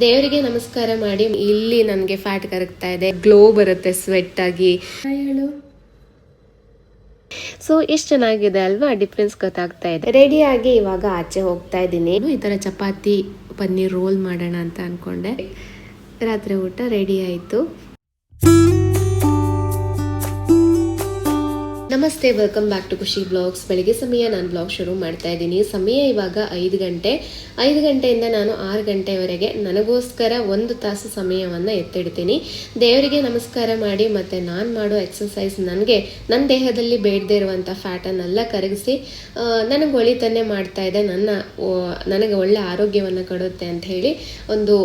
ದೇವರಿಗೆ ನಮಸ್ಕಾರ ಮಾಡಿ ಇಲ್ಲಿ ನನಗೆ ಫ್ಯಾಟ್ ಕರಗ್ತಾ ಇದೆ ಗ್ಲೋ ಬರುತ್ತೆ ಸ್ವೆಟ್ ಆಗಿ. ಹೇಳು. ಸೊ ಎಷ್ಟು ಚೆನ್ನಾಗಿದೆ ಅಲ್ವಾ? ಡಿಫ್ರೆನ್ಸ್ ಗೊತ್ತಾಗ್ತಾ ಇದೆ. ರೆಡಿ ಆಗಿ ಇವಾಗ ಆಚೆ ಹೋಗ್ತಾ ಇದ್ದೀನಿ. ಈ ತರ ಚಪಾತಿ ಪನ್ನೀರ್ ರೋಲ್ ಮಾಡೋಣ ಅಂತ ಅನ್ಕೊಂಡೆ. ರಾತ್ರಿ ಊಟ ರೆಡಿ ಆಯಿತು. ನಮಸ್ತೆ welcome back to Khushi vlogs ಬೆಳಗ್ಗೆ ಸಮಯ ನಾನು ಬ್ಲಾಗ್ ಶುರು ಮಾಡ್ತಾ ಇದ್ದೀನಿ. ಸಮಯ ಇವಾಗ ಐದು ಗಂಟೆ. ಐದು ಗಂಟೆಯಿಂದ ನಾನು ಆರು ಗಂಟೆವರೆಗೆ ನನಗೋಸ್ಕರ ಒಂದು ತಾಸು ಸಮಯವನ್ನು ಎತ್ತಿಡ್ತೀನಿ. ದೇವರಿಗೆ ನಮಸ್ಕಾರ ಮಾಡಿ ಮತ್ತು ನಾನು ಮಾಡೋ ಎಕ್ಸಸೈಸ್ ನನಗೆ ನನ್ನ ದೇಹದಲ್ಲಿ ಬೇಡದೇ ಇರುವಂಥ ಫ್ಯಾಟನ್ನೆಲ್ಲ ಕರಗಿಸಿ ನನಗೆ ಒಳಿತನ್ನೇ ಮಾಡ್ತಾ ಇದೆ. ನನ್ನ ನನಗೆ ಒಳ್ಳೆ ಆರೋಗ್ಯವನ್ನು ಕೊಡುತ್ತೆ ಅಂತ ಹೇಳಿ ಒಂದು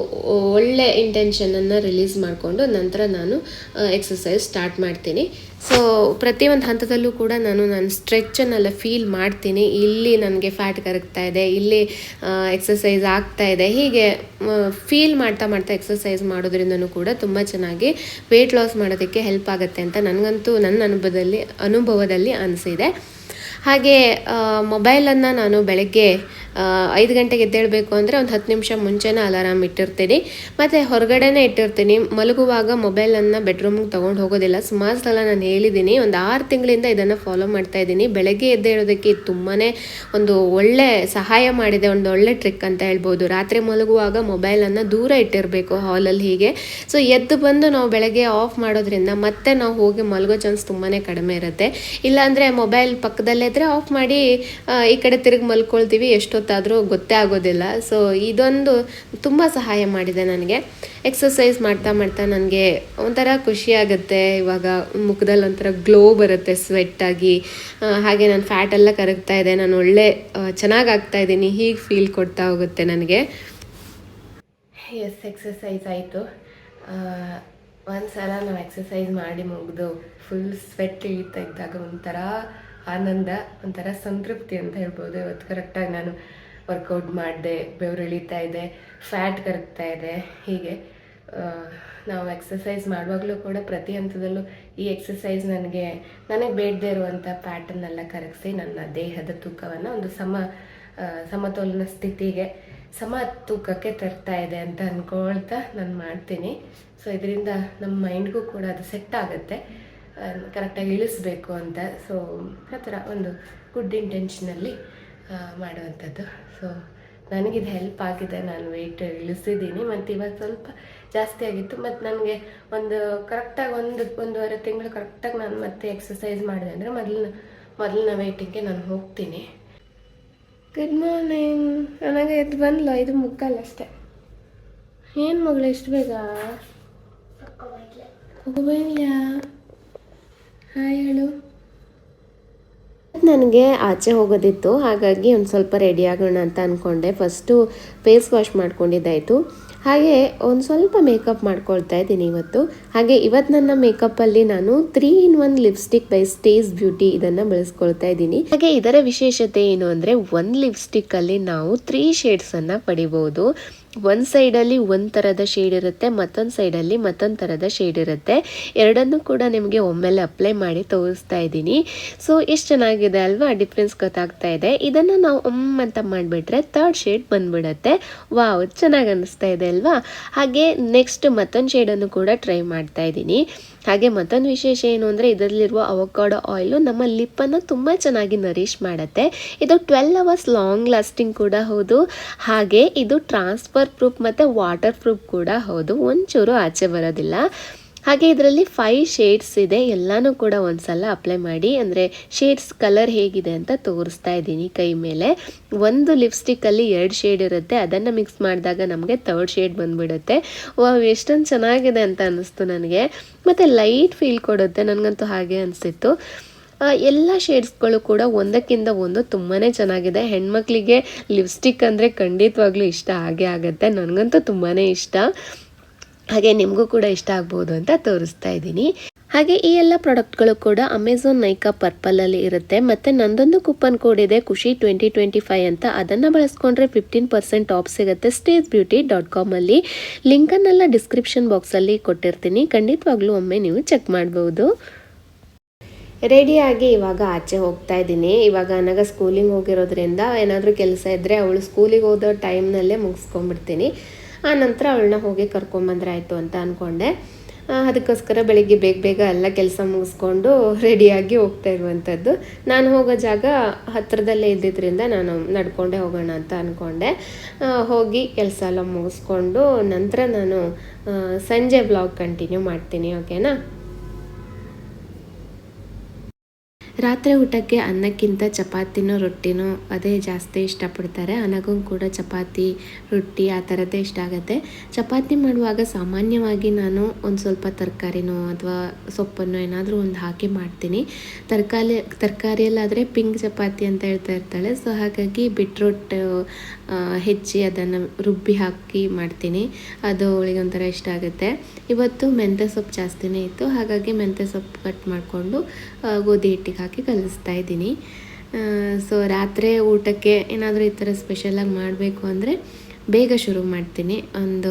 ಒಳ್ಳೆ ಇಂಟೆನ್ಷನನ್ನು ರಿಲೀಸ್ ಮಾಡಿಕೊಂಡು ನಂತರ ನಾನು ಎಕ್ಸಸೈಸ್ ಸ್ಟಾರ್ಟ್ ಮಾಡ್ತೀನಿ. ಸೊ ಪ್ರತಿಯೊಂದು ಹಂತದಲ್ಲೂ ಕೂಡ ನಾನು ನನ್ನ ಸ್ಟ್ರೆಚ್ಚನ್ನೆಲ್ಲ ಫೀಲ್ ಮಾಡ್ತೀನಿ. ಇಲ್ಲಿ ನನಗೆ ಫ್ಯಾಟ್ ಕರಗ್ತಾ ಇದೆ, ಇಲ್ಲಿ ಎಕ್ಸಸೈಸ್ ಆಗ್ತಾ ಇದೆ. ಹೀಗೆ ಫೀಲ್ ಮಾಡ್ತಾ ಮಾಡ್ತಾ ಎಕ್ಸಸೈಸ್ ಮಾಡೋದ್ರಿಂದನೂ ಕೂಡ ತುಂಬ ಚೆನ್ನಾಗಿ ವೆಯ್ಟ್ ಲಾಸ್ ಮಾಡೋದಕ್ಕೆ ಹೆಲ್ಪ್ ಆಗುತ್ತೆ ಅಂತ ನನಗಂತೂ ನನ್ನ ಅನುಭವದಲ್ಲಿ ಅನುಭವದಲ್ಲಿ ಅನಿಸಿದೆ. ಹಾಗೆ ಮೊಬೈಲನ್ನು ನಾನು ಬೆಳಗ್ಗೆ ಐದು ಗಂಟೆಗೆ ಎದ್ದೇಳಬೇಕು ಅಂದರೆ ಒಂದು ಹತ್ತು ನಿಮಿಷ ಮುಂಚೆನೇ ಅಲಾರಾಮ್ ಇಟ್ಟಿರ್ತೀನಿ. ಮತ್ತು ಹೊರಗಡೆನೇ ಇಟ್ಟಿರ್ತೀನಿ. ಮಲಗುವಾಗ ಮೊಬೈಲನ್ನು ಬೆಡ್ರೂಮಿಗೆ ತೊಗೊಂಡು ಹೋಗೋದಿಲ್ಲ. ಸುಮಾರು ಸಲ ನಾನು ಹೇಳಿದ್ದೀನಿ ಒಂದು ಆರು ತಿಂಗಳಿಂದ ಇದನ್ನು ಫಾಲೋ ಮಾಡ್ತಾ ಇದ್ದೀನಿ ಬೆಳಗ್ಗೆ ಎದ್ದೇಳೋದಕ್ಕೆ ಇದು ತುಂಬಾ ಒಂದು ಒಳ್ಳೆ ಸಹಾಯ ಮಾಡಿದೆ. ಒಂದು ಒಳ್ಳೆ ಟ್ರಿಕ್ ಅಂತ ಹೇಳ್ಬೋದು. ರಾತ್ರಿ ಮಲಗುವಾಗ ಮೊಬೈಲನ್ನು ದೂರ ಇಟ್ಟಿರಬೇಕು ಹಾಲಲ್ಲಿ ಹೀಗೆ. ಸೊ ಎದ್ದು ಬಂದು ನಾವು ಬೆಳಗ್ಗೆ ಆಫ್ ಮಾಡೋದ್ರಿಂದ ಮತ್ತೆ ನಾವು ಹೋಗಿ ಮಲಗೋ ಚಾನ್ಸ್ ತುಂಬಾ ಕಡಿಮೆ ಇರುತ್ತೆ. ಇಲ್ಲಾಂದರೆ ಮೊಬೈಲ್ ಪಕ್ಕದಲ್ಲೇ ಇದ್ದರೆ ಆಫ್ ಮಾಡಿ ಈ ಕಡೆ ತಿರುಗಿ ಮಲ್ಕೊಳ್ತೀವಿ. ಎಷ್ಟೊತ್ತಾದರೂ ಗೊತ್ತೇ ಆಗೋದಿಲ್ಲ. ಸೊ ಇದೊಂದು ತುಂಬ ಸಹಾಯ ಮಾಡಿದೆ ನನಗೆ. ಎಕ್ಸಸೈಸ್ ಮಾಡ್ತಾ ಮಾಡ್ತಾ ನನಗೆ ಒಂಥರ ಖುಷಿ ಆಗುತ್ತೆ. ಇವಾಗ ಮುಖದಲ್ಲಿ ಒಂಥರ ಗ್ಲೋ ಬರುತ್ತೆ ಸ್ವೆಟ್ಟಾಗಿ ಹಾಗೆ ನಾನು ಫ್ಯಾಟ್ ಎಲ್ಲ ಕರಗ್ತಾ ಇದೆ ನಾನು ಒಳ್ಳೆ ಚೆನ್ನಾಗಿ ಆಗ್ತಾ ಇದ್ದೀನಿ. ಹೀಗೆ ಫೀಲ್ ಕೊಡ್ತಾ ಹೋಗುತ್ತೆ ನನಗೆ. ಎಸ್ ಎಕ್ಸಸೈಸ್ ಆಯಿತು. ಒಂದು ಸಲ ನಾವು ಎಕ್ಸಸೈಸ್ ಮಾಡಿ ಮುಗಿದು ಫುಲ್ ಸ್ವೆಟ್ ಇಳಿತಾ ಇದ್ದಾಗ ಒಂಥರ ಆನಂದ, ಒಂಥರ ಸಂತೃಪ್ತಿ ಅಂತ ಹೇಳ್ಬೋದು. ಇವತ್ತು ಕರೆಕ್ಟಾಗಿ ನಾನು ವರ್ಕೌಟ್ ಮಾಡಿದೆ, ಬೆವರು ಇಳಿತಾ ಇದೆ ಫ್ಯಾಟ್ ಕರಗ್ತಾ ಇದೆ ಹೀಗೆ ನಾವು ಎಕ್ಸಸೈಸ್ ಮಾಡುವಾಗಲೂ ಕೂಡ ಪ್ರತಿ ಹಂತದಲ್ಲೂ ಈ ಎಕ್ಸಸೈಸ್ ನನಗೆ ನನಗೆ ಬೇಡದೇ ಇರುವಂಥ ಪ್ಯಾಟರ್ನೆಲ್ಲ ಕರಗಿಸಿ ನನ್ನ ದೇಹದ ತೂಕವನ್ನು ಒಂದು ಸಮ ಸಮತೋಲನ ಸ್ಥಿತಿಗೆ, ಸಮ ತೂಕಕ್ಕೆ ತರ್ತಾ ಇದೆ ಅಂತ ಅಂದ್ಕೊಳ್ತಾ ನಾನು ಮಾಡ್ತೀನಿ. ಸೊ ಇದರಿಂದ ನಮ್ಮ ಮೈಂಡ್ಗೂ ಕೂಡ ಅದು ಸೆಟ್ ಆಗುತ್ತೆ. ಕರೆಕ್ಟಾಗಿ ಇಳಿಸ್ಬೇಕು ಅಂತ. ಸೊ ಆ ಥರ ಒಂದು ಗುಡ್ ಇಂಟೆನ್ಷನಲ್ಲಿ ಮಾಡುವಂಥದ್ದು. ಸೊ ನನಗಿದು ಹೆಲ್ಪ್ ಆಗಿದೆ. ನಾನು ವೆಯ್ಟ್ ಇಳಿಸಿದ್ದೀನಿ. ಮತ್ತು ಇವಾಗ ಸ್ವಲ್ಪ ಜಾಸ್ತಿ ಆಗಿತ್ತು. ಮತ್ತು ನನಗೆ ಒಂದು ಕರೆಕ್ಟಾಗಿ ಒಂದು ಒಂದೂವರೆ ತಿಂಗಳು ಕರೆಕ್ಟಾಗಿ ನಾನು ಮತ್ತೆ ಎಕ್ಸಸೈಸ್ ಮಾಡಿದೆ ಅಂದರೆ ಮೊದಲಿನ ಮೊದಲಿನ ವೆಯ್ಟಿಂಗ್ಗೆ ನಾನು ಹೋಗ್ತೀನಿ. ಗುಡ್ ಮಾರ್ನಿಂಗ್ ನನಗೆ ಎದ್ದು ಬಂದ್ಲ ಇದು ಮುಕ್ಕಲ್ಲ ಅಷ್ಟೇ. ಏನು ಮಗಳು ಎಷ್ಟು ಬೇಗ? ಹೋಗಬೈಲ್ಯಾ ಹಾಯ್ ನನಗೆ ಆಚೆ ಹೋಗೋದಿತ್ತು, ಹಾಗಾಗಿ ಒಂದು ಸ್ವಲ್ಪ ರೆಡಿ ಆಗೋಣ ಅಂತ ಅಂದ್ಕೊಂಡೆ ಫಸ್ಟು ಫೇಸ್ ವಾಶ್ ಮಾಡ್ಕೊಂಡಿದ್ದಾಯಿತು. ಹಾಗೆ ಒಂದು ಸ್ವಲ್ಪ ಮೇಕಪ್ ಮಾಡ್ಕೊಳ್ತಾ ಇದ್ದೀನಿ ಇವತ್ತು. ಹಾಗೆ ಇವತ್ತು ನನ್ನ ಮೇಕಪ್ಪಲ್ಲಿ ನಾನು three in one lipstick by stays beauty ಇದನ್ನು ಬಳಸ್ಕೊಳ್ತಾ ಇದ್ದೀನಿ. ಹಾಗೆ ಇದರ ವಿಶೇಷತೆ ಏನು ಅಂದರೆ, ಒಂದು ಲಿಪ್ಸ್ಟಿಕ್ಕಲ್ಲಿ ನಾವು ತ್ರೀ ಶೇಡ್ಸನ್ನು ಪಡಿಬೋದು. ಒಂದು ಸೈಡಲ್ಲಿ ಒಂದು ಥರದ ಶೇಡ್ ಇರುತ್ತೆ, ಮತ್ತೊಂದು ಸೈಡಲ್ಲಿ ಮತ್ತೊಂದು ಥರದ ಶೇಡ್ ಇರುತ್ತೆ. ಎರಡನ್ನು ಕೂಡ ನಿಮಗೆ ಒಮ್ಮೆಲೆ ಅಪ್ಲೈ ಮಾಡಿ ತೋರಿಸ್ತಾ ಇದ್ದೀನಿ. ಸೊ ಎಷ್ಟು ಚೆನ್ನಾಗಿದೆ ಅಲ್ವಾ? ಡಿಫ್ರೆನ್ಸ್ ಗೊತ್ತಾಗ್ತಾ ಇದೆ. ಇದನ್ನು ನಾವು ಒಮ್ಮ ಅಂತ ಮಾಡಿಬಿಟ್ರೆ ಥರ್ಡ್ ಶೇಡ್ ಬಂದ್ಬಿಡುತ್ತೆ. ವಾವ್ ಚೆನ್ನಾಗಿ ಅನ್ನಿಸ್ತಾ ಇದೆ ಅಲ್ವಾ? ಹಾಗೆ ನೆಕ್ಸ್ಟ್ ಮತ್ತೊಂದು ಶೇಡನ್ನು ಕೂಡ ಟ್ರೈ ಮಾಡ್ತಾ ಇದ್ದೀನಿ. ಹಾಗೆ ಮತ್ತೊಂದು ವಿಶೇಷ ಏನು ಅಂದರೆ ಇದರಲ್ಲಿರುವ ಅವಕಾಡೋ ಆಯಿಲು ನಮ್ಮ ಲಿಪ್ಪನ್ನು ತುಂಬ ಚೆನ್ನಾಗಿ ನರಿಷ್ ಮಾಡುತ್ತೆ. ಇದು ಟ್ವೆಲ್ ಅವರ್ಸ್ ಲಾಂಗ್ ಲಾಸ್ಟಿಂಗ್ ಕೂಡ ಹೌದು. ಹಾಗೆ ಇದು ಟ್ರಾನ್ಸ್ಫರ್ ಪ್ರೂಫ್ ಮತ್ತು ವಾಟರ್ ಪ್ರೂಫ್ ಕೂಡ ಹೌದು. ಒಂಚೂರು ಆಚೆ ಬರೋದಿಲ್ಲ. ಹಾಗೆ ಇದರಲ್ಲಿ ಫೈವ್ ಶೇಡ್ಸ್ ಇದೆ. ಎಲ್ಲನೂ ಕೂಡ ಒಂದ್ಸಲ ಅಪ್ಲೈ ಮಾಡಿ. ಅಂದರೆ ಶೇಡ್ಸ್ ಕಲರ್ ಹೇಗಿದೆ ಅಂತ ತೋರಿಸ್ತಾ ಇದ್ದೀನಿ ಕೈ ಮೇಲೆ. ಒಂದು ಲಿಪ್ಸ್ಟಿಕ್ಕಲ್ಲಿ ಎರಡು ಶೇಡ್ ಇರುತ್ತೆ. ಅದನ್ನು ಮಿಕ್ಸ್ ಮಾಡಿದಾಗ ನಮಗೆ ತರ್ಡ್ ಶೇಡ್ ಬಂದ್ಬಿಡುತ್ತೆ. ವಾವ್ ಎಷ್ಟೊಂದು ಚೆನ್ನಾಗಿದೆ ಅಂತ ಅನ್ನಿಸ್ತು ನನಗೆ. ಮತ್ತು ಲೈಟ್ ಫೀಲ್ ಕೊಡುತ್ತೆ. ನನಗಂತೂ ಹಾಗೆ ಅನಿಸಿತ್ತು. ಎಲ್ಲ ಶೇಡ್ಸ್ಗಳು ಕೂಡ ಒಂದಕ್ಕಿಂತ ಒಂದು ತುಂಬಾ ಚೆನ್ನಾಗಿದೆ. ಹೆಣ್ಮಕ್ಳಿಗೆ ಲಿಪ್ಸ್ಟಿಕ್ ಅಂದರೆ ಖಂಡಿತವಾಗ್ಲೂ ಇಷ್ಟ. ಆಗೇ ಆಗುತ್ತೆ. ನನಗಂತೂ ತುಂಬಾ ಇಷ್ಟ. ಹಾಗೆ ನಿಮಗೂ ಕೂಡ ಇಷ್ಟ ಆಗ್ಬೋದು ಅಂತ ತೋರಿಸ್ತಾ ಇದ್ದೀನಿ. ಹಾಗೆ ಈ ಎಲ್ಲ ಪ್ರಾಡಕ್ಟ್ಗಳು ಕೂಡ ಅಮೆಝಾನ್ ನೈಕಾ ಪರ್ಪಲಲ್ಲಿ ಇರುತ್ತೆ. ಮತ್ತು ನಂದೊಂದು ಕೂಪನ್ ಕೋಡ್ ಇದೆ, ಖುಷಿ ಟ್ವೆಂಟಿ ಟ್ವೆಂಟಿ ಫೈವ್ ಅಂತ. ಅದನ್ನು ಬಳಸ್ಕೊಂಡ್ರೆ ಫಿಫ್ಟೀನ್ ಪರ್ಸೆಂಟ್ ಆಫ್ ಸಿಗುತ್ತೆ ಸ್ಟೇಜ್ ಬ್ಯೂಟಿ ಡಾಟ್ ಕಾಮಲ್ಲಿ ಲಿಂಕನ್ನೆಲ್ಲ ಡಿಸ್ಕ್ರಿಪ್ಷನ್ ಬಾಕ್ಸಲ್ಲಿ ಕೊಟ್ಟಿರ್ತೀನಿ. ಖಂಡಿತವಾಗ್ಲೂ ಒಮ್ಮೆ ನೀವು ಚೆಕ್ ಮಾಡ್ಬೋದು. ರೆಡಿಯಾಗಿ ಇವಾಗ ಆಚೆ ಹೋಗ್ತಾ ಇದ್ದೀನಿ. ಇವಾಗ ನನಗ ಸ್ಕೂಲಿಗೆ ಹೋಗಿರೋದ್ರಿಂದ ಏನಾದರೂ ಕೆಲಸ ಇದ್ದರೆ ಅವಳು ಸ್ಕೂಲಿಗೆ ಹೋದೋ ಟೈಮ್ನಲ್ಲೇ ಮುಗಿಸ್ಕೊಂಡ್ಬಿಡ್ತೀನಿ. ಆ ನಂತರ ಅವಳನ್ನ ಹೋಗಿ ಕರ್ಕೊಂಬಂದ್ರಾಯ್ತು ಅಂತ ಅಂದ್ಕೊಂಡೆ ಅದಕ್ಕೋಸ್ಕರ ಬೆಳಿಗ್ಗೆ ಬೇಗ ಬೇಗ ಎಲ್ಲ ಕೆಲಸ ಮುಗಿಸ್ಕೊಂಡು ರೆಡಿಯಾಗಿ ಹೋಗ್ತಾ ಇರುವಂಥದ್ದು. ನಾನು ಹೋಗೋ ಜಾಗ ಹತ್ತಿರದಲ್ಲೇ ಇದ್ದಿದ್ದರಿಂದ ನಾನು ನಡ್ಕೊಂಡೇ ಹೋಗೋಣ ಅಂತ ಅಂದ್ಕೊಂಡೆ ಹೋಗಿ ಕೆಲಸ ಎಲ್ಲ ಮುಗಿಸ್ಕೊಂಡು ನಂತರ ನಾನು ಸಂಜೆ ಬ್ಲಾಗ್ ಕಂಟಿನ್ಯೂ ಮಾಡ್ತೀನಿ ಓಕೆನಾ ರಾತ್ರಿ ಊಟಕ್ಕೆ ಅನ್ನಕ್ಕಿಂತ ಚಪಾತಿನೋ ರೊಟ್ಟಿನೋ ಅದೇ ಜಾಸ್ತಿ ಇಷ್ಟಪಡ್ತಾರೆ. ಅನಗೂ ಕೂಡ ಚಪಾತಿ, ರೊಟ್ಟಿ ಆ ಥರದ್ದೇ ಇಷ್ಟ ಆಗುತ್ತೆ. ಚಪಾತಿ ಮಾಡುವಾಗ ಸಾಮಾನ್ಯವಾಗಿ ನಾನು ಒಂದು ಸ್ವಲ್ಪ ತರಕಾರಿನೋ ಅಥವಾ ಸೊಪ್ಪನ್ನು ಏನಾದರೂ ಒಂದು ಹಾಕಿ ಮಾಡ್ತೀನಿ. ತರಕಾರಿ ತರಕಾರಿಯಲ್ಲಾದರೆ ಪಿಂಕ್ ಚಪಾತಿ ಅಂತ ಹೇಳ್ತಾ ಇರ್ತಾಳೆ. ಸೊ, ಹಾಗಾಗಿ ಬಿಟ್ರೋಟ್ ಹೆಚ್ಚಿ ಅದನ್ನು ರುಬ್ಬಿ ಹಾಕಿ ಮಾಡ್ತೀನಿ. ಅದು ಅವಳಿಗೆ ಒಂಥರ ಇಷ್ಟ ಆಗುತ್ತೆ. ಇವತ್ತು ಮೆಂತ್ಯ ಸೊಪ್ಪು ಜಾಸ್ತಿನೇ ಇತ್ತು. ಹಾಗಾಗಿ ಮೆಂತ್ಯ ಸೊಪ್ಪು ಕಟ್ ಮಾಡಿಕೊಂಡು ಗೋಧಿ ಹಿಟ್ಟಿಗೆ ಹಾಕಿ ಕಲಿಸ್ತಾ ಇದ್ದೀನಿ. ಸೊ ರಾತ್ರಿ ಊಟಕ್ಕೆ ಏನಾದರೂ ಈ ಥರ ಸ್ಪೆಷಲಾಗಿ ಮಾಡಬೇಕು ಅಂದರೆ ಬೇಗ ಶುರು ಮಾಡ್ತೀನಿ. ಒಂದು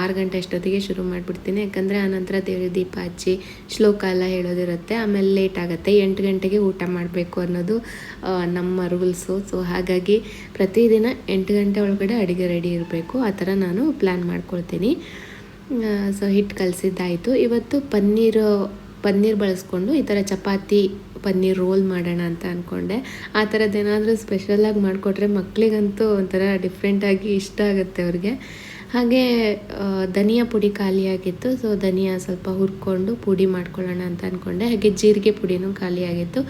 ಆರು ಗಂಟೆ ಅಷ್ಟೊತ್ತಿಗೆ ಶುರು ಮಾಡಿಬಿಡ್ತೀನಿ. ಯಾಕಂದರೆ ಆನಂತರ ದೇವ್ರ ದೀಪ ಹಚ್ಚಿ ಶ್ಲೋಕ ಎಲ್ಲ ಹೇಳೋದಿರುತ್ತೆ. ಆಮೇಲೆ ಲೇಟ್ ಆಗುತ್ತೆ. ಎಂಟು ಗಂಟೆಗೆ ಊಟ ಮಾಡಬೇಕು ಅನ್ನೋದು ನಮ್ಮ ರೂಲ್ಸು ಸೊ ಹಾಗಾಗಿ ಪ್ರತಿದಿನ ಎಂಟು ಗಂಟೆ ಒಳಗಡೆ ಅಡುಗೆ ರೆಡಿ ಇರಬೇಕು. ಆ ಥರ ನಾನು ಪ್ಲ್ಯಾನ್ ಮಾಡ್ಕೊಳ್ತೀನಿ. ಸೊ ಹಿಟ್ಟು ಕಲಸಿದ್ದಾಯಿತು. ಇವತ್ತು ಪನ್ನೀರು ಪನ್ನೀರ್ ಬಳಸ್ಕೊಂಡು ಈ ಥರ ಚಪಾತಿ, ಪನ್ನೀರ್ ರೋಲ್ ಮಾಡೋಣ ಅಂತ ಅಂದ್ಕೊಂಡೆ ಆ ಥರದ್ದು ಏನಾದರೂ ಸ್ಪೆಷಲಾಗಿ ಮಾಡಿಕೊಟ್ರೆ ಮಕ್ಕಳಿಗಂತೂ ಒಂಥರ ಡಿಫ್ರೆಂಟಾಗಿ ಇಷ್ಟ ಆಗುತ್ತೆ ಅವ್ರಿಗೆ. ಹಾಗೆ ಧನಿಯಾ ಪುಡಿ ಖಾಲಿಯಾಗಿತ್ತು ಸೊ ಧನಿಯಾ ಸ್ವಲ್ಪ ಹುರ್ಕೊಂಡು ಪುಡಿ ಮಾಡ್ಕೊಳ್ಳೋಣ ಅಂತ ಅಂದ್ಕೊಂಡೆ ಹಾಗೆ ಜೀರಿಗೆ ಪುಡಿನೂ ಖಾಲಿಯಾಗಿತ್ತು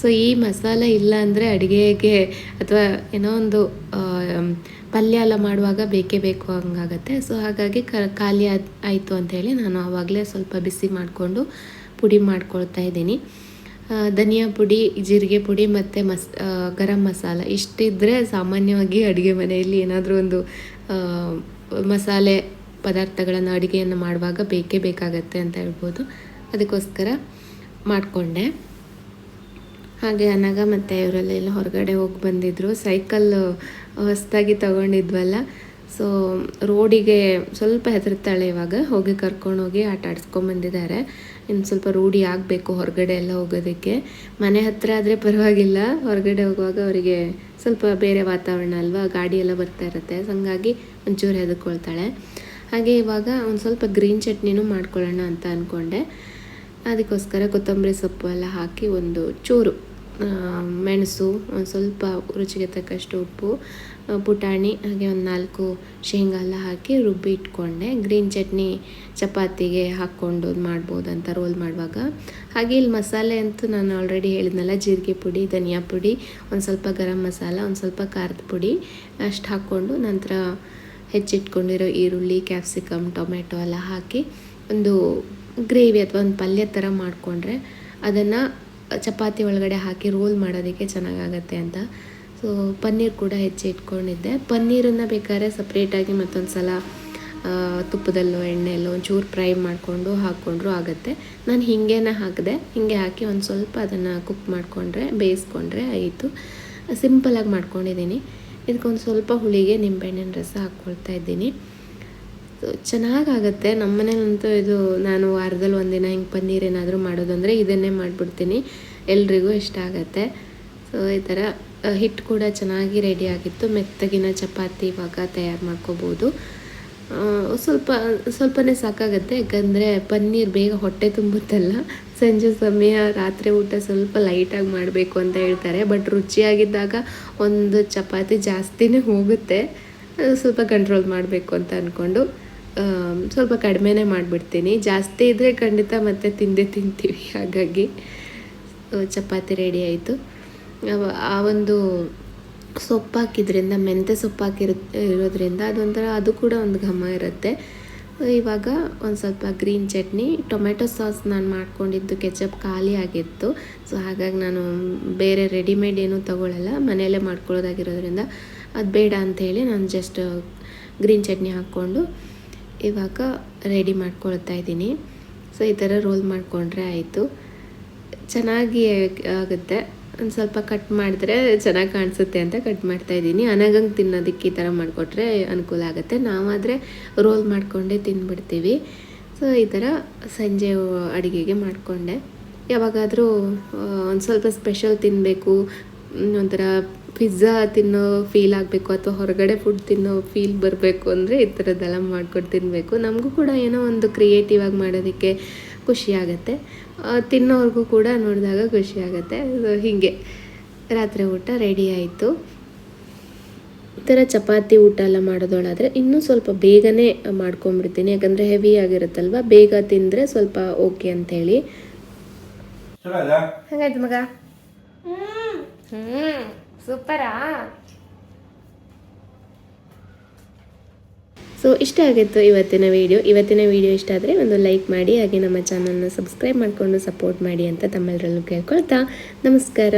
ಸೊ ಈ ಮಸಾಲೆ ಇಲ್ಲ ಅಂದರೆ ಅಡುಗೆಗೆ ಅಥವಾ ಏನೋ ಒಂದು ಪಲ್ಯ ಎಲ್ಲ ಮಾಡುವಾಗ ಬೇಕೇ ಬೇಕು ಹಂಗಾಗತ್ತೆ. ಸೊ ಹಾಗಾಗಿ ಖಾಲಿ ಆಯಿತು ಅಂತ ಹೇಳಿ ನಾನು ಆವಾಗಲೇ ಸ್ವಲ್ಪ ಬಿಸಿ ಮಾಡಿಕೊಂಡು ಪುಡಿ ಮಾಡ್ಕೊಳ್ತಾ ಇದ್ದೀನಿ. ಧನಿಯಾ ಪುಡಿ, ಜೀರಿಗೆ ಪುಡಿ ಮತ್ತು ಮಸ್ ಗರಂ ಮಸಾಲ ಇಷ್ಟಿದ್ದರೆ ಸಾಮಾನ್ಯವಾಗಿ ಅಡುಗೆ ಮನೆಯಲ್ಲಿ ಏನಾದರೂ ಒಂದು ಮಸಾಲೆ ಪದಾರ್ಥಗಳನ್ನು ಅಡುಗೆಯನ್ನು ಮಾಡುವಾಗ ಬೇಕೇ ಬೇಕಾಗತ್ತೆ ಅಂತ ಹೇಳ್ಬೋದು. ಅದಕ್ಕೋಸ್ಕರ ಮಾಡಿಕೊಂಡೆ. ಹಾಗೆ ಅನಗ ಮತ್ತು ಇವರೆಲ್ಲ ಹೊರಗಡೆ ಹೋಗಿ ಬಂದಿದ್ದರು ಸೈಕಲ್ ಹೊಸದಾಗಿ ತಗೊಂಡಿದ್ವಲ್ಲ, ಸೊ ರೋಡಿಗೆ ಸ್ವಲ್ಪ ಹೆದರ್ತಾಳೆ ಇವಾಗ. ಹೋಗಿ ಕರ್ಕೊಂಡೋಗಿ ಆಟ ಆಡಿಸ್ಕೊಂಬಂದಿದ್ದಾರೆ. ಇನ್ನು ಸ್ವಲ್ಪ ರೂಢಿ ಆಗಬೇಕು ಹೊರಗಡೆ ಎಲ್ಲ ಹೋಗೋದಕ್ಕೆ. ಮನೆ ಹತ್ತಿರ ಆದರೆ ಪರವಾಗಿಲ್ಲ. ಹೊರಗಡೆ ಹೋಗುವಾಗ ಅವರಿಗೆ ಸ್ವಲ್ಪ ಬೇರೆ ವಾತಾವರಣ ಅಲ್ವಾ, ಗಾಡಿ ಎಲ್ಲ ಬರ್ತಾ ಇರುತ್ತೆ. ಹಾಗಾಗಿ ಒಂಚೂರು ಹೆದರ್ಕೊಳ್ತಾಳೆ. ಹಾಗೆ ಇವಾಗ ಒಂದು ಸ್ವಲ್ಪ ಗ್ರೀನ್ ಚಟ್ನಿನೂ ಮಾಡ್ಕೊಳ್ಳೋಣ ಅಂತ ಅಂದ್ಕೊಂಡೆ ಅದಕ್ಕೋಸ್ಕರ ಕೊತ್ತಂಬರಿ ಸೊಪ್ಪು ಎಲ್ಲ ಹಾಕಿ ಒಂದು ಚೂರು ಮೆಣಸು, ಒಂದು ಸ್ವಲ್ಪ ರುಚಿಗೆ ತಕ್ಕಷ್ಟು ಉಪ್ಪು ಪುಟಾಣಿ, ಹಾಗೆ ಒಂದು ನಾಲ್ಕು ಶೇಂಗಾ ಎಲ್ಲ ಹಾಕಿ ರುಬ್ಬಿ ಇಟ್ಕೊಂಡೆ. ಗ್ರೀನ್ ಚಟ್ನಿ ಚಪಾತಿಗೆ ಹಾಕ್ಕೊಂಡು ಮಾಡ್ಬೋದು ಅಂತ ರೋಲ್ ಮಾಡುವಾಗ. ಹಾಗೆ ಇಲ್ಲಿ ಮಸಾಲೆ ಅಂತೂ ನಾನು ಆಲ್ರೆಡಿ ಹೇಳಿದ್ನಲ್ಲ, ಜೀರಿಗೆ ಪುಡಿ, ಧನಿಯಾ ಪುಡಿ, ಒಂದು ಸ್ವಲ್ಪ ಗರಂ ಮಸಾಲ, ಒಂದು ಸ್ವಲ್ಪ ಖಾರದ ಪುಡಿ ಅಷ್ಟು ಹಾಕ್ಕೊಂಡು ನಂತರ ಹೆಚ್ಚಿಟ್ಕೊಂಡಿರೋ ಈರುಳ್ಳಿ, ಕ್ಯಾಪ್ಸಿಕಮ್ ಟೊಮೆಟೊ ಎಲ್ಲ ಹಾಕಿ ಒಂದು ಗ್ರೇವಿ ಅಥವಾ ಒಂದು ಪಲ್ಯ ಥರ ಮಾಡಿಕೊಂಡ್ರೆ ಅದನ್ನು ಚಪಾತಿ ಒಳಗಡೆ ಹಾಕಿ ರೋಲ್ ಮಾಡೋದಕ್ಕೆ ಚೆನ್ನಾಗಾಗತ್ತೆ ಅಂತ. ಸೊ ಪನ್ನೀರ್ ಕೂಡ ಹೆಚ್ಚಿ ಇಟ್ಕೊಂಡಿದ್ದೆ. ಪನ್ನೀರನ್ನು ಬೇಕಾದ್ರೆ ಸಪ್ರೇಟಾಗಿ ಮತ್ತೊಂದು ಸಲ ತುಪ್ಪದಲ್ಲೋ, ಎಣ್ಣೆಯಲ್ಲೋ ಒಂಚೂರು ಫ್ರೈ ಮಾಡಿಕೊಂಡು ಹಾಕ್ಕೊಂಡ್ರೂ ಆಗುತ್ತೆ. ನಾನು ಹೀಗೇನೆ ಹಾಕಿದೆ. ಹೀಗೆ ಹಾಕಿ ಒಂದು ಸ್ವಲ್ಪ ಅದನ್ನು ಕುಕ್ ಮಾಡಿಕೊಂಡ್ರೆ, ಬೇಯಿಸ್ಕೊಂಡ್ರೆ ಆಯಿತು. ಸಿಂಪಲಾಗಿ ಮಾಡ್ಕೊಂಡಿದ್ದೀನಿ ಇದಕ್ಕೊಂದು ಸ್ವಲ್ಪ ಹುಳಿಗೆ, ನಿಂಬೆಹಣ್ಣಿನ ರಸ ಹಾಕ್ಕೊಳ್ತಾ ಇದ್ದೀನಿ. ಸೊ ಚೆನ್ನಾಗಾಗತ್ತೆ. ನಮ್ಮ ಮನೇಲಂತೂ ಇದು ನಾನು ವಾರದಲ್ಲಿ ಒಂದಿನ ಹಿಂಗೆ ಪನ್ನೀರ್ ಏನಾದರೂ ಮಾಡೋದಂದರೆ ಇದನ್ನೇ ಮಾಡಿಬಿಡ್ತೀನಿ. ಎಲ್ರಿಗೂ ಇಷ್ಟ ಆಗುತ್ತೆ. ಸೊ ಈ ಥರ ಹಿಟ್ಟು ಕೂಡ ಚೆನ್ನಾಗಿ ರೆಡಿ ಆಗಿತ್ತು. ಮೆತ್ತಗಿನ ಚಪಾತಿ ಇವಾಗ ತಯಾರು ಮಾಡ್ಕೋಬೋದು. ಸ್ವಲ್ಪ, ಸ್ವಲ್ಪನೇ ಸಾಕಾಗತ್ತೆ. ಯಾಕಂದರೆ ಪನ್ನೀರ್ ಬೇಗ ಹೊಟ್ಟೆ ತುಂಬುತ್ತಲ್ಲ. ಸಂಜೆ ಸಮಯ, ರಾತ್ರಿ ಊಟ ಸ್ವಲ್ಪ ಲೈಟಾಗಿ ಮಾಡಬೇಕು ಅಂತ ಹೇಳ್ತಾರೆ. ಬಟ್ ರುಚಿಯಾಗಿದ್ದಾಗ ಒಂದು ಚಪಾತಿ ಜಾಸ್ತಿನೇ ಹೋಗುತ್ತೆ. ಸ್ವಲ್ಪ ಕಂಟ್ರೋಲ್ ಮಾಡಬೇಕು ಅಂತ ಅಂದ್ಕೊಂಡು ಸ್ವಲ್ಪ ಕಡಿಮೆನೇ ಮಾಡಿಬಿಡ್ತೀನಿ. ಜಾಸ್ತಿ ಇದ್ದರೆ ಖಂಡಿತ ಮತ್ತೆ ತಿಂದೇ ತಿಂತೀವಿ. ಹಾಗಾಗಿ ಚಪಾತಿ ರೆಡಿ ಆಯಿತು. ಆ ಒಂದು ಸೊಪ್ಪು ಹಾಕಿದ್ರಿಂದ ಮೆಂತ್ಯ ಸೊಪ್ಪು ಹಾಕಿರೋ, ಇರೋದ್ರಿಂದ ಅದೊಂಥರ, ಅದು ಕೂಡ ಒಂದು ಘಮ ಇರುತ್ತೆ. ಇವಾಗ ಒಂದು ಸ್ವಲ್ಪ ಗ್ರೀನ್ ಚಟ್ನಿ, ಟೊಮೆಟೊ ಸಾಸ್ ನಾನು ಮಾಡ್ಕೊಂಡಿದ್ದು ಕೆಚಪ್ ಖಾಲಿ ಆಗಿತ್ತು. ಸೊ ಹಾಗಾಗಿ ನಾನು ಬೇರೆ ರೆಡಿಮೇಡ್ ಏನೂ ತಗೊಳ್ಳಲ್ಲ ಮನೆಯಲ್ಲೇ ಮಾಡ್ಕೊಳ್ಳೋದಾಗಿರೋದ್ರಿಂದ ಅದು ಬೇಡ ಅಂಥೇಳಿ ನಾನು ಜಸ್ಟ್ ಗ್ರೀನ್ ಚಟ್ನಿ ಹಾಕ್ಕೊಂಡು ಇವಾಗ ರೆಡಿ ಮಾಡ್ಕೊಳ್ತಾ ಇದ್ದೀನಿ. ಸೊ ಈ ಥರ ರೋಲ್ ಮಾಡಿಕೊಂಡ್ರೆ ಆಯಿತು. ಚೆನ್ನಾಗಿ ಆಗುತ್ತೆ. ಒಂದು ಸ್ವಲ್ಪ ಕಟ್ ಮಾಡಿದ್ರೆ ಚೆನ್ನಾಗಿ ಕಾಣಿಸುತ್ತೆ ಅಂತ ಕಟ್ ಮಾಡ್ತಾ ಇದ್ದೀನಿ. ಅನಗಂಗೆ ತಿನ್ನೋದಕ್ಕೆ ಈ ಥರ ಮಾಡಿಕೊಟ್ರೆ ಅನುಕೂಲ ಆಗುತ್ತೆ. ನಾವಾದರೆ ರೋಲ್ ಮಾಡಿಕೊಂಡೇ ತಿಂದ್ಬಿಡ್ತೀವಿ ಸೊ ಈ ಥರ ಸಂಜೆ ಅಡುಗೆಗೆ ಮಾಡಿಕೊಂಡೆ. ಯಾವಾಗಾದರೂ ಒಂದು ಸ್ವಲ್ಪ ಸ್ಪೆಷಲ್ ತಿನ್ನಬೇಕು ಒಂಥರ ಪಿಜ್ಜಾ ತಿನ್ನೋ ಫೀಲ್ ಆಗಬೇಕು ಅಥವಾ ಹೊರಗಡೆ ಫುಡ್ ತಿನ್ನೋ ಫೀಲ್ ಬರಬೇಕು ಅಂದರೆ ಈ ಥರದ್ದೆಲ್ಲ ಮಾಡ್ಕೊಂಡು ತಿನ್ನಬೇಕು ನಮಗೂ ಕೂಡ ಏನೋ ಒಂದು ಕ್ರಿಯೇಟಿವ್ ಆಗಿ ಮಾಡೋದಕ್ಕೆ ಖುಷಿ ಆಗುತ್ತೆ ಆ, ತಿನ್ನೋರ್ಗೂ ಕೂಡ ನೋಡಿದಾಗ ಖುಷಿ ಆಗುತ್ತೆ ಅದು ಹೀಗೆ. ರಾತ್ರಿ ಊಟ ರೆಡಿ ಆಯಿತು. ಈ ಥರ ಚಪಾತಿ ಊಟ ಎಲ್ಲ ಮಾಡೋದೊಳಾದರೆ ಇನ್ನೂ ಸ್ವಲ್ಪ ಬೇಗನೆ ಮಾಡ್ಕೊಂಬಿಡ್ತೀನಿ ಯಾಕಂದರೆ ಹೆವಿ ಆಗಿರುತ್ತಲ್ವ? ಬೇಗ ತಿಂದರೆ ಸ್ವಲ್ಪ ಓಕೆ ಅಂಥೇಳಿ. ಹೇಳಿ ಮಗ. ಹ್ಞೂ ಸೂಪರಾ? ಸೊ ಇಷ್ಟ ಆಗಿತ್ತು ಇವತ್ತಿನ ವಿಡಿಯೋ ಇವತ್ತಿನ ವಿಡಿಯೋ ಇಷ್ಟ ಆದರೆ ಒಂದು ಲೈಕ್ ಮಾಡಿ, ಹಾಗೆ ನಮ್ಮ ಚಾನಲ್ನ ಸಬ್ಸ್ಕ್ರೈಬ್ ಮಾಡಿಕೊಂಡು ಸಪೋರ್ಟ್ ಮಾಡಿ ಅಂತ ತಮ್ಮೆಲ್ಲರಲ್ಲೂ ಕೇಳ್ಕೊಳ್ತಾ. ನಮಸ್ಕಾರ.